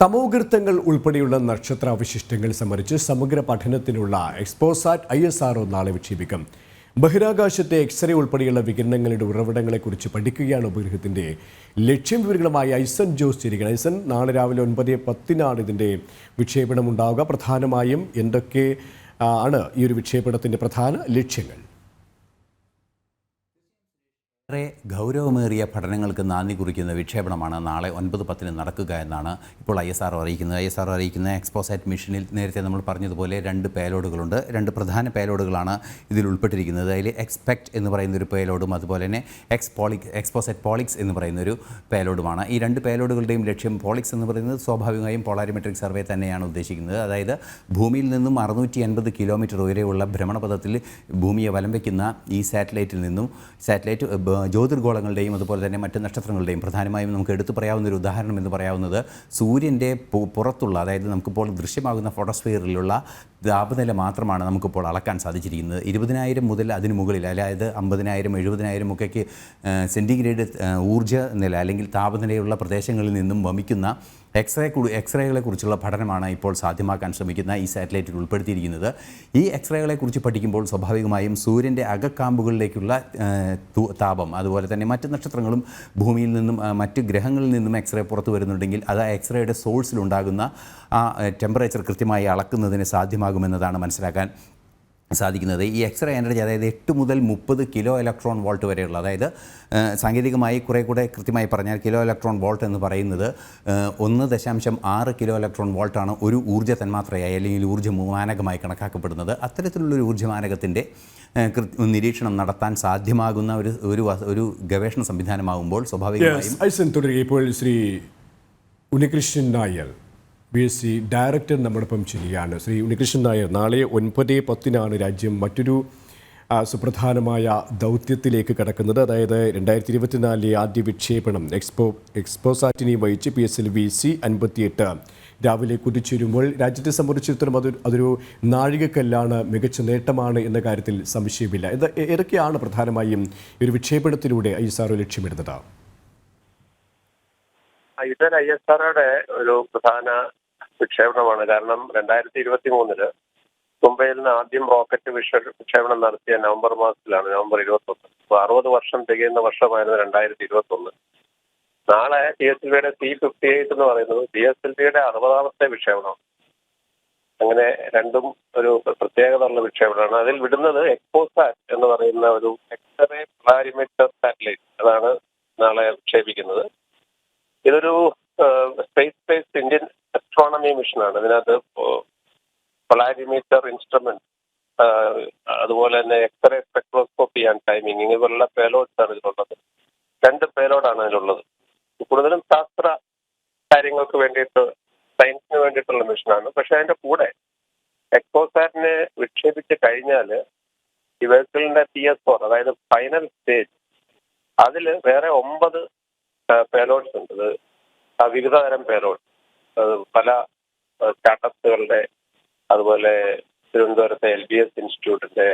തമോഗർത്തങ്ങൾ ഉൾപ്പെടെയുള്ള നക്ഷത്ര അവശിഷ്ടങ്ങൾ സംബന്ധിച്ച് സമഗ്ര പഠനത്തിനുള്ള എക്സ്പോസാറ്റ് ഐ എസ് ആർ നാളെ വിക്ഷേപിക്കും. ബഹിരാകാശത്തെ എക്സ്റേ ഉൾപ്പെടെയുള്ള വികിരണങ്ങളുടെ ഉറവിടങ്ങളെക്കുറിച്ച് പഠിക്കുകയാണ് ഉപഗ്രഹത്തിന്റെ ലക്ഷ്യം. വിവരങ്ങളുമായി ഐസൻ ജോസ് ചിരിക്കണം ഐസൻ നാളെ രാവിലെ ഒൻപത് പത്തിനാണ് ഇതിന്റെ വിക്ഷേപണം ഉണ്ടാവുക പ്രധാനമായും എന്തൊക്കെ ആണ് ഈ ഒരു വിക്ഷേപണത്തിന്റെ പ്രധാന ലക്ഷ്യങ്ങൾ? ഏറെ ഗൗരവമേറിയ പഠനങ്ങൾക്ക് നാന്ദി കുറിക്കുന്ന വിക്ഷേപണമാണ് നാളെ ഒൻപത് പത്തിന് നടക്കുക എന്നാണ് ഇപ്പോൾ ഐ എസ് ആർ അറിയിക്കുന്നത്. ഐ എസ് ആർ അറിയിക്കുന്ന എക്സ്പോസാറ്റ് മിഷനിൽ നേരത്തെ നമ്മൾ പറഞ്ഞതുപോലെ രണ്ട് പേലോഡുകളുണ്ട്. രണ്ട് പ്രധാന പേലോഡുകളാണ് ഇതിൽ ഉൾപ്പെട്ടിരിക്കുന്നത്. അതിൽ എക്സ്പെക്ട് എന്ന് പറയുന്ന ഒരു പേലോഡും അതുപോലെ തന്നെ എക്സ് പോളിക് എക്സ്പോസാറ്റ് പോളിക്സ് എന്ന് പറയുന്ന ഒരു പേലോഡുമാണ്. ഈ രണ്ട് പേലോഡുകളുടെയും ലക്ഷ്യം പോളിക്സ് എന്ന് പറയുന്നത് സ്വാഭാവികമായും പോളാരിമെട്രിക് സർവേ തന്നെയാണ് ഉദ്ദേശിക്കുന്നത്. അതായത് ഭൂമിയിൽ നിന്നും അറുന്നൂറ്റി അൻപത് കിലോമീറ്റർ ഉയരെയുള്ള ഭ്രമണപഥത്തിൽ ഭൂമിയെ വലം വയ്ക്കുന്ന ഈ സാറ്റലൈറ്റിൽ നിന്നും സാറ്റലൈറ്റ് ജ്യോതിർഗോളങ്ങളുടെയും അതുപോലെ തന്നെ മറ്റ് നക്ഷത്രങ്ങളുടെയും പ്രധാനമായും നമുക്ക് എടുത്തു പറയാവുന്ന ഒരു ഉദാഹരണം എന്ന് പറയാവുന്നത് സൂര്യന്റെ പുറത്തുള്ള അതായത് നമുക്കിപ്പോൾ ദൃശ്യമാകുന്ന ഫോട്ടോസ്ഫിയറിലുള്ള താപനില മാത്രമാണ് നമുക്കിപ്പോൾ അളക്കാൻ സാധിച്ചിരിക്കുന്നത്. ഇരുപതിനായിരം മുതൽ അതിന് മുകളിൽ അതായത് അമ്പതിനായിരം എഴുപതിനായിരം ഒക്കെ സെന്റിഗ്രേഡ് ഊർജ നില അല്ലെങ്കിൽ താപനിലയുള്ള പ്രദേശങ്ങളിൽ നിന്നും വമിക്കുന്ന എക്സ്റേ എക്സ്റേകളെ കുറിച്ചുള്ള പഠനമാണ് ഇപ്പോൾ സാധ്യമാക്കാൻ ശ്രമിക്കുന്ന ഈ സാറ്റലൈറ്റിൽ ഉൾപ്പെടുത്തിയിരിക്കുന്നത്. ഈ എക്സ്റേകളെ കുറിച്ച് പഠിക്കുമ്പോൾ സ്വാഭാവികമായും സൂര്യന്റെ അകക്കാമ്പുകളിലേക്കുള്ള താപം അതുപോലെ തന്നെ മറ്റ് നക്ഷത്രങ്ങളും ഭൂമിയിൽ നിന്നും മറ്റ് ഗ്രഹങ്ങളിൽ നിന്നും എക്സ്റേ പുറത്തു വരുന്നുണ്ടെങ്കിൽ അത് ആ എക്സ്റേയുടെ സോഴ്സിലുണ്ടാകുന്ന ആ ടെമ്പറേച്ചർ കൃത്യമായി അളക്കുന്നതിന് സാധ്യമാകുമെന്നതാണ് മനസ്സിലാക്കാൻ സാധിക്കുന്നത്. ഈ എക്സ്റേ എനർജി അതായത് എട്ട് മുതൽ മുപ്പത് കിലോ ഇലക്ട്രോൺ വോൾട്ട് വരെയുള്ള അതായത് സാങ്കേതികമായി കുറേ കൂടെ കൃത്യമായി പറഞ്ഞാൽ കിലോ ഇലക്ട്രോൺ വോൾട്ട് എന്ന് പറയുന്നത് ഒന്ന് ദശാംശം ആറ് കിലോ ഇലക്ട്രോൺ വോൾട്ടാണ് ഒരു ഊർജ തന്മാത്രയായി അല്ലെങ്കിൽ ഊർജ മാനകമായി കണക്കാക്കപ്പെടുന്നത്. അത്തരത്തിലുള്ളൊരു ഊർജമാനകത്തിന്റെ നിരീക്ഷണം നടത്താൻ സാധ്യമാകുന്ന ഒരു ഒരു ഒരു ഗവേഷണ സംവിധാനമാകുമ്പോൾ സ്വാഭാവികമായും തുടരുക ഇപ്പോൾ Shri Unnikrishnan Nair. B S C director നമ്മോടൊപ്പം ചെയ്യുകയാണ്. ശ്രീ ഉണ്ണികൃഷ്ണൻ നായർ നാളെ ഒൻപത് പത്തിനാണ് രാജ്യം മറ്റൊരു സുപ്രധാനമായ ദൗത്യത്തിലേക്ക് കടക്കുന്നത്. അതായത് രണ്ടായിരത്തി ഇരുപത്തിനാലിലെ ആദ്യ വിക്ഷേപണം എക്സ്പോ എക്സ്പോസാറ്റിനെ വഹിച്ച് P S L V C അൻപത്തിയെട്ട് രാവിലെ കുതിച്ചുവരുമ്പോൾ രാജ്യത്തെ സംബന്ധിച്ചിടത്തോളം അതൊരു അതൊരു നാഴികക്കല്ലാണ് മികച്ച നേട്ടമാണ് എന്ന കാര്യത്തിൽ സംശയമില്ല. ഇത് ഏതൊക്കെയാണ് പ്രധാനമായും ഒരു വിക്ഷേപണത്തിലൂടെ ഐ എസ് ആർഒ ലക്ഷ്യമിടുന്നത്? ഇതൊരു ഐ എസ് ആർഒയുടെ ഒരു പ്രധാന വിക്ഷേപണമാണ്. കാരണം രണ്ടായിരത്തി ഇരുപത്തി മൂന്നിൽ മുംബൈയിൽ നിന്ന് ആദ്യം റോക്കറ്റ് വിക്ഷ വിക്ഷേപണം നടത്തിയ നവംബർ മാസത്തിലാണ് നവംബർ ഇരുപത്തി ഒന്ന് അപ്പൊ അറുപത് വർഷം തികയുന്ന വർഷമായിരുന്നു രണ്ടായിരത്തി ഇരുപത്തി ഒന്ന് നാളെ ഡി എസ് എൽ വിയുടെ സി ഫിഫ്റ്റി എയ്റ്റ് എന്ന് പറയുന്നത് ഡി എസ് എൽ വിയുടെ അറുപതാമത്തെ വിക്ഷേപണം അങ്ങനെ രണ്ടും ഒരു പ്രത്യേകത ഉള്ള വിക്ഷേപണമാണ്. അതിൽ വിടുന്നത് എക്സോസാറ്റ് എന്ന് പറയുന്ന ഒരു എക്സ്റേ പ്ലാരിമീറ്റർ സാറ്റലൈറ്റ് അതാണ് നാളെ വിക്ഷേപിക്കുന്നത്. ഇതൊരു സ്പേസ് ബേസ്ഡ് ഇന്ത്യൻ അസ്ട്രോണമി മിഷനാണ് ഇതിനകത്ത് പൊളാരിമീറ്റർ ഇൻസ്ട്രുമെന്റ് അതുപോലെ തന്നെ X ray spectroscopy and timing ഇങ്ങനെയുള്ള പേലോഡ്സ് ആണ് ഇതിലുള്ളത്. രണ്ട് പേലോഡാണ് അതിലുള്ളത്. കൂടുതലും ശാസ്ത്ര കാര്യങ്ങൾക്ക് വേണ്ടിയിട്ട് സയൻസിന് വേണ്ടിയിട്ടുള്ള മിഷനാണ് പക്ഷെ അതിന്റെ കൂടെ എക്സോസാറ്റിനെ വിക്ഷേപിച്ച് കഴിഞ്ഞാൽ ഈ പി എസ് ഫോർ അതായത് ഫൈനൽ സ്റ്റേജ് അതിൽ വേറെ ഒമ്പത് പേലോഡ്സ് ഉണ്ട്. വിവിധ തരം പേലോഡ് പല സ്റ്റാർട്ടപ്സുകളുടെ അതുപോലെ തിരുവനന്തപുരത്തെ എൽ ബി എസ് ഇൻസ്റ്റിറ്റ്യൂട്ടിന്റെ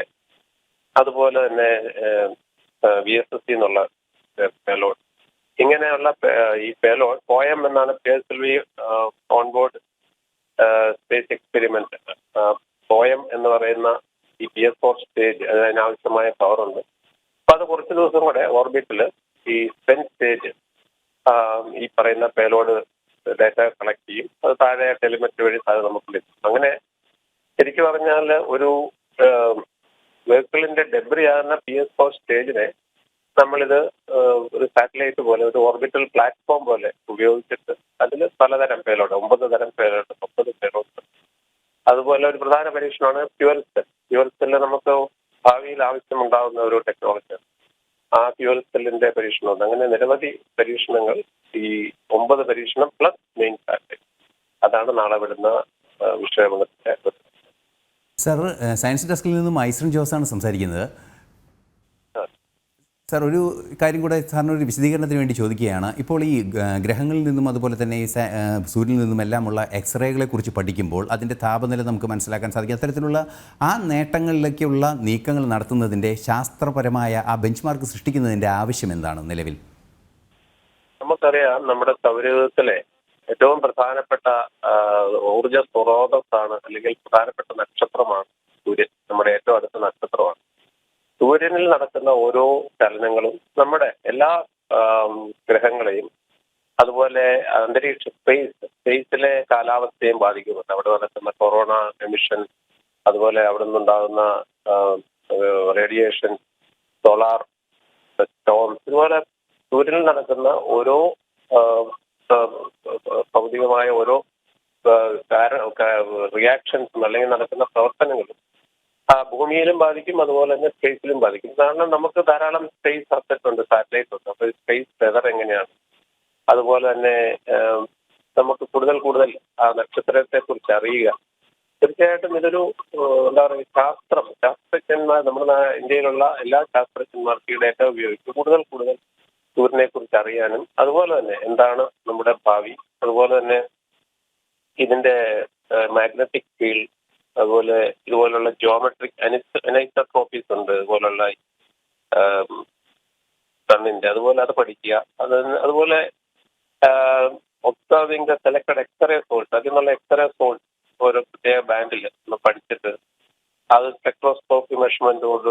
അതുപോലെ തന്നെ വി എസ് എസ് സി എന്നുള്ള പേലോഡ്. ഇങ്ങനെയുള്ള ഈ പേലോഡ് പോയം എന്നാണ് P S L V onboard space experiment POEM എന്ന് പറയുന്ന ഈ പി എസ് ഫോർ സ്റ്റേജ് അതിനാവശ്യമായ പവറുണ്ട്. അപ്പൊ അത് കുറച്ച് ദിവസം കൂടെ ഓർബിറ്റിൽ ഈ സ്പെൻ സ്റ്റേജ് ഈ പറയുന്ന പേലോഡ് ഡാറ്റ കണക്ട് ചെയ്യും. അത് താഴെ ടെലിമെറ്റ് വഴി താഴെ നമുക്ക് ലഭിക്കും. അങ്ങനെ ശരിക്കും പറഞ്ഞാൽ ഒരു വെഹിക്കിളിന്റെ ഡെബ്രി ആകുന്ന പി എസ് ഫോർ സ്റ്റേജിനെ നമ്മളിത് ഒരു സാറ്റലൈറ്റ് പോലെ ഒരു ഓർബിറ്റൽ പ്ലാറ്റ്ഫോം പോലെ ഉപയോഗിച്ചിട്ട് അതിൽ പലതരം പേലോഡ് ഒമ്പത് തരം പേലോഡ് ഒമ്പത് പേലോഡ് അതുപോലെ ഒരു പ്രധാന പരീക്ഷണമാണ് ഫ്യുവൽ സെൽ. ഫ്യുവൽ സെല്ല് നമുക്ക് ഭാവിയിൽ ആവശ്യമുണ്ടാകുന്ന ഒരു ടെക്നോളജിയാണ്. ആ ഫ്യുവൽ സെല്ലിന്റെ പരീക്ഷണമുണ്ട്. അങ്ങനെ നിരവധി പരീക്ഷണങ്ങൾ ഈ ഒമ്പത് പരീക്ഷണം പ്ലസ് മെയിൻ സാറ്റലൈറ്റ് അതാണ് നാളെ വിടുന്ന വിക്ഷേപണത്തിന്റെ സർ സയൻസ് ഡെസ്കിൽ നിന്നും ഐശ്വൻ ജോസാണ് സംസാരിക്കുന്നത്. സാർ ഒരു കാര്യം കൂടെ സാറിന് ഒരു വിശദീകരണത്തിന് വേണ്ടി ചോദിക്കുകയാണ്. ഇപ്പോൾ ഈ ഗ്രഹങ്ങളിൽ നിന്നും അതുപോലെ തന്നെ ഈ സൂര്യനിൽ നിന്നും എല്ലാമുള്ള എക്സ്റേകളെ കുറിച്ച് പഠിക്കുമ്പോൾ അതിന്റെ താപനില നമുക്ക് മനസ്സിലാക്കാൻ സാധിക്കും. അത്തരത്തിലുള്ള ആ നേട്ടങ്ങളിലേക്കുള്ള നീക്കങ്ങൾ നടത്തുന്നതിന്റെ ശാസ്ത്രപരമായ ആ ബെഞ്ച് മാർക്ക് സൃഷ്ടിക്കുന്നതിന്റെ ആവശ്യം എന്താണ് നിലവിൽ? നമുക്കറിയാം നമ്മുടെ സൗരയൂഥത്തിലെ ഏറ്റവും പ്രധാനപ്പെട്ട ഊർജ സ്രോതസ്സാണ് അല്ലെങ്കിൽ പ്രധാനപ്പെട്ട നക്ഷത്രമാണ് സൂര്യൻ നമ്മുടെ ഏറ്റവും അടുത്ത നക്ഷത്രമാണ് സൂര്യനിൽ നടക്കുന്ന ഓരോ ചലനങ്ങളും നമ്മുടെ എല്ലാ ഗ്രഹങ്ങളെയും അതുപോലെ അന്തരീക്ഷ സ്പേസ് സ്പേസിലെ കാലാവസ്ഥയും ബാധിക്കുന്നുണ്ട്. അവിടെ നടക്കുന്ന കൊറോണ എമിഷൻ അതുപോലെ അവിടെ നിന്നുണ്ടാകുന്ന റേഡിയേഷൻ സോളാർ സ്റ്റോംസ് ഇതുപോലെ സൂര്യനിൽ നടക്കുന്ന ഓരോ ഭൗതികമായ ഓരോ റിയാക്ഷൻസും അല്ലെങ്കിൽ നടക്കുന്ന പ്രവർത്തനങ്ങളും ഭൂമിയിലും ബാധിക്കും അതുപോലെ തന്നെ സ്പേസിലും ബാധിക്കും. കാരണം നമുക്ക് ധാരാളം സ്പേസ് അസറ്റ് ഉണ്ട് സാറ്റലൈറ്റ് ഉണ്ട്. അപ്പോൾ സ്പേസ് വെതർ എങ്ങനെയാണ്? അതുപോലെ തന്നെ നമുക്ക് കൂടുതൽ കൂടുതൽ ആ നക്ഷത്രത്തെ കുറിച്ച് അറിയുക. തീർച്ചയായിട്ടും ഇതൊരു എന്താ പറയുക ശാസ്ത്രം. ശാസ്ത്രജ്ഞന്മാർ നമ്മുടെ ഇന്ത്യയിലുള്ള എല്ലാ ശാസ്ത്രജ്ഞന്മാർക്കും ഈ ഡേറ്റ ഉപയോഗിച്ച് കൂടുതൽ കൂടുതൽ സൂര്യനെ കുറിച്ച് അറിയാനും അതുപോലെ തന്നെ എന്താണ് നമ്മുടെ ഭാവി അതുപോലെ തന്നെ ഇതിന്റെ മാഗ്നറ്റിക് ഫീൽഡ് അതുപോലെ ഇതുപോലുള്ള ജിയോമെട്രിക് അനൈസോട്രോപ്പീസ് ഉണ്ട്. ഇതുപോലുള്ള കണ്ണിന്റെ അതുപോലെ അത് പഠിക്കുക. അത് അതുപോലെ ദ സെലക്ടഡ് എക്സ്റേ സോഴ്സ് അതിൽ നിന്നുള്ള എക്സ്റേ സോഴ്സ് ഒരു പ്രത്യേക ബാൻഡിൽ ഒന്ന് പഠിച്ചിട്ട് അത് സ്പെക്ട്രോസ്കോപ്പി മെഷർമെന്റോട്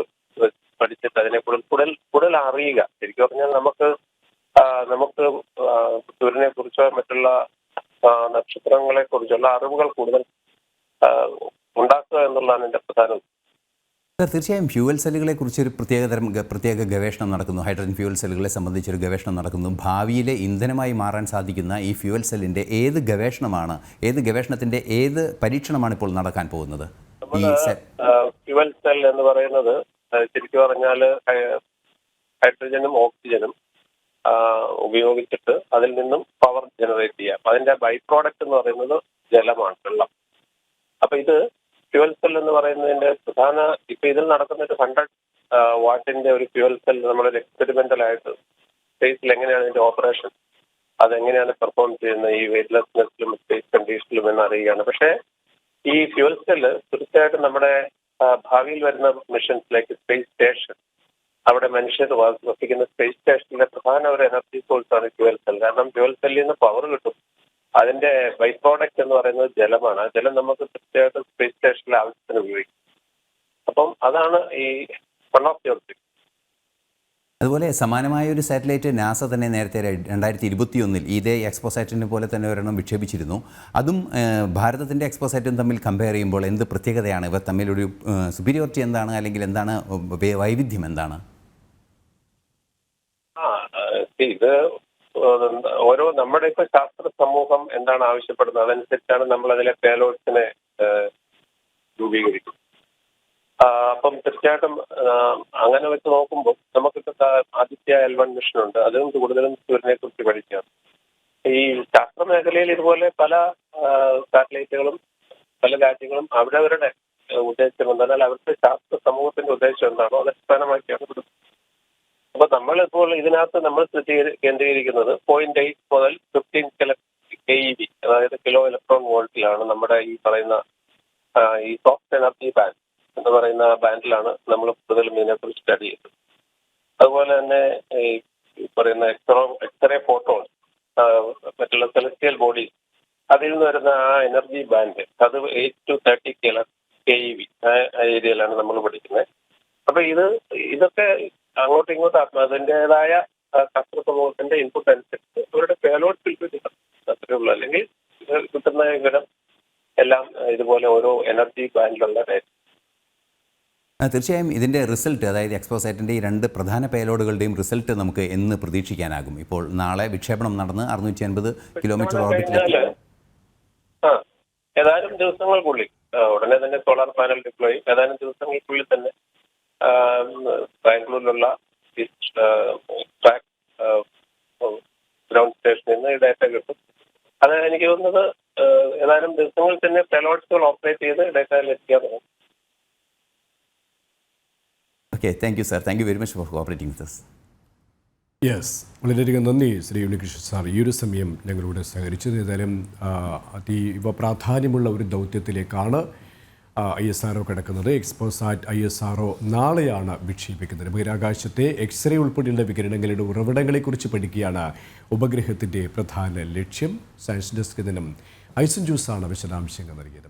പഠിച്ചിട്ട് അതിനെ കൂടുതൽ കൂടുതൽ കൂടുതൽ അറിയുക. ശരിക്കും പറഞ്ഞാൽ നമുക്ക് നമുക്ക് സൂര്യനെ കുറിച്ചോ മറ്റുള്ള നക്ഷത്രങ്ങളെ കുറിച്ചുള്ള അറിവുകൾ കൂടുതൽ ഉണ്ടാക്കുക എന്നുള്ളതാണ് എന്റെ പ്രധാന തീർച്ചയായും ഫ്യൂവൽ സെല്ലുകളെ കുറിച്ച് ഒരു പ്രത്യേകതരം പ്രത്യേക ഗവേഷണം നടക്കുന്നു. ഹൈഡ്രജൻ ഫ്യൂവൽ സെല്ലുകളെ സംബന്ധിച്ചൊരു ഗവേഷണം നടക്കുന്നു. ഭാവിയിലെ ഇന്ധനമായി മാറാൻ സാധിക്കുന്ന ഈ ഫ്യൂവൽ സെല്ലിന്റെ ഏത് ഗവേഷണമാണ് ഏത് ഗവേഷണത്തിന്റെ ഏത് പരീക്ഷണമാണ് ഇപ്പോൾ നടക്കാൻ പോകുന്നത്? ഫ്യൂവൽ സെൽ എന്ന് പറയുന്നത് ശരിക്കും പറഞ്ഞാൽ ഹൈഡ്രജനും ഓക്സിജനും ഉപയോഗിച്ചിട്ട് അതിൽ നിന്നും പവർ ജനറേറ്റ് ചെയ്യാം. അതിന്റെ ബൈ പ്രോഡക്റ്റ് എന്ന് പറയുന്നത് ജലമാണ് വെള്ളം. അപ്പൊ ഇത് ഫ്യുവൽ സെൽ എന്ന് പറയുന്നതിന്റെ പ്രധാന ഇപ്പൊ ഇതിൽ നടക്കുന്ന ഒരു ഹൺഡ്രഡ് വാട്ടിന്റെ ഒരു ഫ്യുവൽ സെൽ നമ്മളൊരു എക്സ്പെരിമെന്റൽ ആയിട്ട് സ്പേസിൽ എങ്ങനെയാണ് ഇതിന്റെ ഓപ്പറേഷൻ അതെങ്ങനെയാണ് പെർഫോം ചെയ്യുന്നത്? ഈ വെയിറ്റ്ലെസ്നെസ്സിലും സ്പേസ് കണ്ടീഷനിലും എന്ന് അറിയുകയാണ്. പക്ഷേ ഈ ഫ്യുവൽ സെല്ല് തീർച്ചയായിട്ടും നമ്മുടെ ഭാവിയിൽ വരുന്ന മിഷൻസിലേക്ക് സ്പേസ് സ്റ്റേഷൻ അവിടെ മനുഷ്യർ വസിക്കുന്ന സ്പേസ് സ്റ്റേഷനിലെ പ്രധാന ഒരു എനർജി സോഴ്സ് ആണ് ഫ്യുവൽ സെൽ കാരണം ഫ്യുവൽ സെല്ലിൽ നിന്ന് പവർ കിട്ടും. അതിന്റെ ബൈ പ്രോഡക്റ്റ് എന്ന് പറയുന്നത് ജലമാണ്. ജലം നമുക്ക് തീർച്ചയായിട്ടും സ്പേസ് സ്റ്റേഷനിലെ ആവശ്യത്തിന് ഉപയോഗിക്കും. അപ്പം അതാണ് ഈ വൺ ഓഫ് ദി ഒബ്ജക്ട് അതുപോലെ സമാനമായ ഒരു സാറ്റലൈറ്റ് നാസ തന്നെ നേരത്തെ രണ്ടായിരത്തി ഇരുപത്തിയൊന്നിൽ ഇതേ എക്സ്പോസാറ്റിനെ പോലെ തന്നെ ഒരെണ്ണം വിക്ഷേപിച്ചിരുന്നു. അതും ഭാരതത്തിന്റെ ഭാരതത്തിന്റെ എക്സ്പോസാറ്റും തമ്മിൽ കമ്പയർ ചെയ്യുമ്പോൾ എന്ത് പ്രത്യേകതയാണ്? ഇവർ തമ്മിലൊരു സുപ്പീരിയോറിറ്റി എന്താണ്? അല്ലെങ്കിൽ എന്താണ് വൈവിധ്യം എന്താണ്? ഇത് ഓരോ നമ്മുടെ ഇപ്പൊ ശാസ്ത്ര സമൂഹം എന്താണ് ആവശ്യപ്പെടുന്നത്? അതനുസരിച്ചാണ് നമ്മൾ അതിലെ പേലോട്ട്സിനെ രൂപീകരിക്കുന്നത്. അപ്പം തീർച്ചയായിട്ടും അങ്ങനെ വെച്ച് നോക്കുമ്പോൾ നമുക്കിപ്പോ ആദിത്യ എൽ വൺ മിഷൻ ഉണ്ട് അതും കൂടുതലും സൂര്യനെ കുറിച്ച് പഠിക്കുകയാണ് ഈ ശാസ്ത്ര മേഖലയിൽ ഇതുപോലെ പല സാറ്റലൈറ്റുകളും പല രാജ്യങ്ങളും അവരവരുടെ ഉദ്ദേശം എന്നാൽ അവരുടെ ശാസ്ത്ര സമൂഹത്തിന്റെ ഉദ്ദേശം എന്താണോ അത് അടിസ്ഥാനമാക്കിയാണ് അപ്പൊ നമ്മൾ ഇപ്പോൾ ഇതിനകത്ത് നമ്മൾ കേന്ദ്രീകരിക്കുന്നത് പോയിന്റ് എയ്റ്റ് മുതൽ ഫിഫ്റ്റീൻ കെ ഇ ബി അതായത് കിലോ ഇലക്ട്രോൺ വോൾട്ടിലാണ് നമ്മുടെ ഈ പറയുന്ന ഈ സോഫ്റ്റ് എനർജി ബാൻഡ് എന്ന് പറയുന്ന ബാൻഡിലാണ് നമ്മൾ കൂടുതലും ഇതിനെക്കുറിച്ച് സ്റ്റഡി ചെയ്തത് അതുപോലെ തന്നെ ഈ പറയുന്ന എക്സ്റോ എക്സ്റേ ഫോട്ടോൺ മറ്റുള്ള സെലസ്റ്റിയൽ ബോഡി അതിൽ നിന്ന് വരുന്ന ആ എനർജി ബാൻഡ് അത് eight to thirty K E B ആ ഏരിയയിലാണ് നമ്മൾ പഠിക്കുന്നത്. അപ്പൊ ഇത് ഇതൊക്കെ അങ്ങോട്ടും ഇങ്ങോട്ടും അതിന്റെതായ ശാസ്ത്ര സമൂഹത്തിന്റെ ഇൻപുട്ട് അനുസരിച്ച് അവരുടെ പേലോഡ് ഫിൽറ്റർ അത്രേ ഉള്ളൂ. അല്ലെങ്കിൽ കിട്ടുന്ന വിവരം എല്ലാം ഇതുപോലെ ഓരോ എനർജി ബാൻഡിലുള്ള ഡേറ്റ തീർച്ചയായും ഇതിന്റെ റിസൾട്ട് അതായത് എക്സ്പോസൈറ്റിന്റെ ഈ രണ്ട് പ്രധാന പേലോഡുകളുടെയും റിസൾട്ട് നമുക്ക് എന്ന് പ്രതീക്ഷിക്കാനാകും. ഇപ്പോൾ നാളെ വിക്ഷേപണം നടന്ന് അറുന്നൂറ്റി അൻപത് കിലോമീറ്റർ ഓർബിറ്റിൽ ഏതാനും ദിവസങ്ങൾക്കുള്ളിൽ ഉടനെ തന്നെ സോളാർ പാനൽ ഡിപ്ലോയ് ഏതാനും ദിവസങ്ങൾക്കുള്ളിൽ തന്നെ ബാംഗ്ലൂരിലുള്ള ട്രാക്ക് ഗ്രൗണ്ട് സ്റ്റേഷനിൽ നിന്ന് ഈ ഡാറ്റ കിട്ടും. അത് എനിക്ക് തോന്നുന്നത് ഏതാനും ദിവസങ്ങളിൽ തന്നെ പെലോട്സുകൾ ഓപ്പറേറ്റ് ചെയ്ത് ഡാറ്റയിൽ എത്തിക്കാൻ തുടങ്ങും. Okay thank you sir thank you very much for cooperating with yes വളരെയധികം നന്ദി ശ്രീ ഉണ്ണികൃഷ്ണൻ സാർ. ഈ ഒരു സമയം ഞങ്ങളോട് സഹകരിച്ചത് ഏതായാലും അതീവ പ്രാധാന്യമുള്ള ഒരു ദൗത്യത്തിലേക്കാണ്. ഐ എസ് ആർ കിടക്കുന്നത്. എക്സ്പോസാറ്റ് ഐ എസ് ആർ നാളെയാണ് വിക്ഷേപിക്കുന്നത്. ബഹിരാകാശത്തെ എക്സ്റേ ഉൾപ്പെടെയുള്ള വികിരണങ്ങളുടെ ഉറവിടങ്ങളെക്കുറിച്ച് പഠിക്കുകയാണ് ഉപഗ്രഹത്തിന്റെ പ്രധാന ലക്ഷ്യം. സയൻസ് ഡെസ്ക് ദിനം ഐസൻ ജ്യൂസാണ് വിശദാംശങ്ങൾ നൽകിയത്.